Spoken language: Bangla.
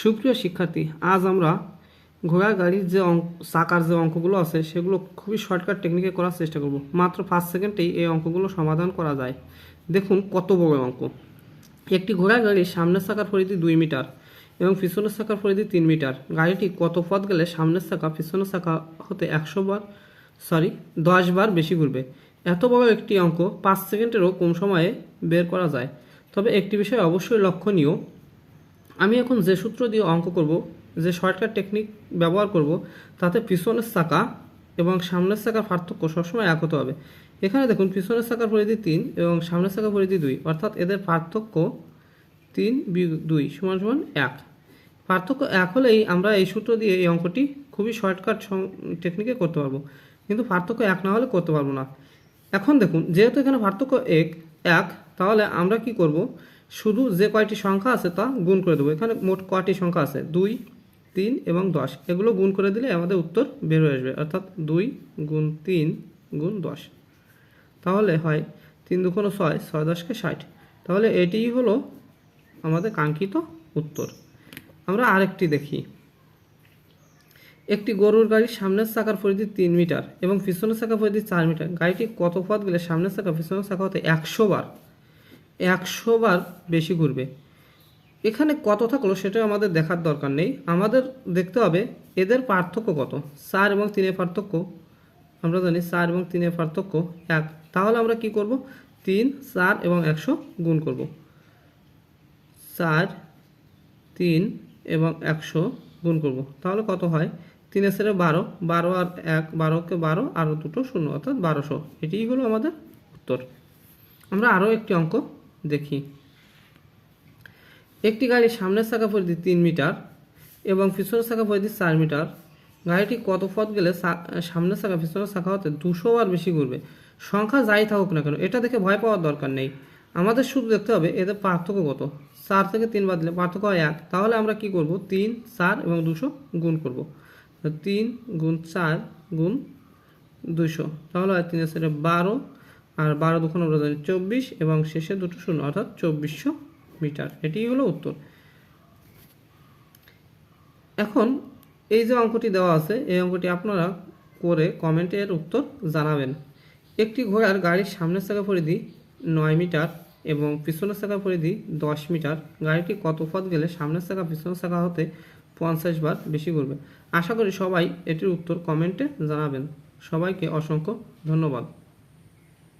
সুপ্রিয় শিক্ষার্থী, আজ আমরা ঘোড়া গাড়ির যে অঙ্ক চাকার যে অঙ্কগুলো আছে, সেগুলো খুবই শর্টকাট টেকনিকে করার চেষ্টা করব। মাত্র পাঁচ সেকেন্ডেই এই অঙ্কগুলো সমাধান করা যায়। দেখুন কত বড় অঙ্ক। একটি ঘোড়া গাড়ির সামনের চাকার পরিধি দুই মিটার এবং পিছনের চাকার পরিধি তিন মিটার। গাড়িটি কত পথ গেলে সামনের চাকা, পিছনের চাকা হতে একশো বার সরি দশ বার বেশি ঘুরবে। এত বড় একটি অঙ্ক পাঁচ সেকেন্ডেরও কম সময়ে বের করা যায়। তবে একটি বিষয় অবশ্যই লক্ষণীয় আমি এখন যে সূত্র দিয়ে অঙ্ক করব, যে শর্টকাট টেকনিক ব্যবহার করব, তাতে পিছনের চাকা এবং সামনের চাকার পার্থক্য সবসময় এক হতে হবে। এখানে দেখুন, পিছনের চাকার পরিধি তিন এবং সামনের চাকার পরিধি দুই, অর্থাৎ এদের পার্থক্য তিন দুই সমান সমান এক। পার্থক্য এক হলেই আমরা এই সূত্র দিয়ে এই অঙ্কটি খুবই শর্টকাট টেকনিকে করতে পারব। কিন্তু পার্থক্য এক না হলে করতে পারব না। এখন দেখুন, যেহেতু এখানে পার্থক্য এক এক, তাহলে আমরা কি করব? শুধু যে কয়টি সংখ্যা আছে তা গুণ করে দেবো। এখানে মোট কয়টি সংখ্যা আছে? দুই, তিন এবং দশ। এগুলো গুণ করে দিলে আমাদের উত্তর বের হয়ে আসবে। অর্থাৎ দুই গুণ তিন গুণ দশ। তাহলে হয় তিন দুকোনো ছয় ছয় দশকে ষাট। তাহলে এটিই হলো আমাদের কাঙ্ক্ষিত উত্তর। আমরা আরেকটি দেখি। একটি গরুর গাড়ির সামনের চাকার পরিধি তিন মিটার এবং পিছনের চাকার পরিধি চার মিটার। গাড়িটি কত পথ গেলে সামনের চাকা পিছনের চাকা হতে একশো বার একশো বার বেশি ঘুরবে। এখানে কত থাকল সেটা আমাদের দেখার দরকার নেই। আমাদের দেখতে হবে এদের পার্থক্য কত। চার এবং তিনের পার্থক্য, আমরা জানি চার এবং তিনের পার্থক্য এক। তাহলে আমরা কি করব? তিন, চার এবং একশো গুণ করব। চার, তিন এবং একশো গুণ করব। তাহলে কত হয়? তিনের সেরে বারো বারো আর এক, বারোকে বারো আরও দুটো শূন্য, অর্থাৎ বারোশো। এটিই হলো আমাদের উত্তর। আমরা আরও একটি অঙ্ক দেখি। একটি গাড়ির সামনের চাকা পরিধি তিন মিটার এবং পিছনের চাকা পরিধি চার মিটার। গাড়িটি কত পথ গেলে সামনের চাকা পিছনের চাকা হতে দুশো বার বেশি ঘুরবে। সংখ্যা যাই থাকুক না কেন, এটা দেখে ভয় পাওয়ার দরকার নেই। আমাদের শুধু দেখতে হবে, এদের পার্থক্য কত? চার থেকে তিন বাদ দিলে পার্থক্য হয় এক। তাহলে আমরা কি করব? তিন, চার এবং দুশো গুণ করব। তিন গুণ চার গুণ দুশো। তাহলে হয় তিনের সাথে বারো আর বারো দুখন জানি চব্বিশ এবং শেষে দুটো শূন্য, অর্থাৎ চব্বিশশো মিটার। এটিই হলো উত্তর। এখন এই যে অঙ্কটি দেওয়া আছে, এই অঙ্কটি আপনারা করে কমেন্টে এর উত্তর জানাবেন। একটি ঘোড়ার গাড়ির সামনের চাকা পরিধি নয় মিটার এবং পিছনের চাকা পরিধি দশ মিটার। গাড়িটি কত পথ গেলে সামনের চাকা পিছনের চাকা হতে পঞ্চাশ বার বেশি ঘুরবে? আশা করি সবাই এটির উত্তর কমেন্টে জানাবেন। সবাইকে অসংখ্য ধন্যবাদ।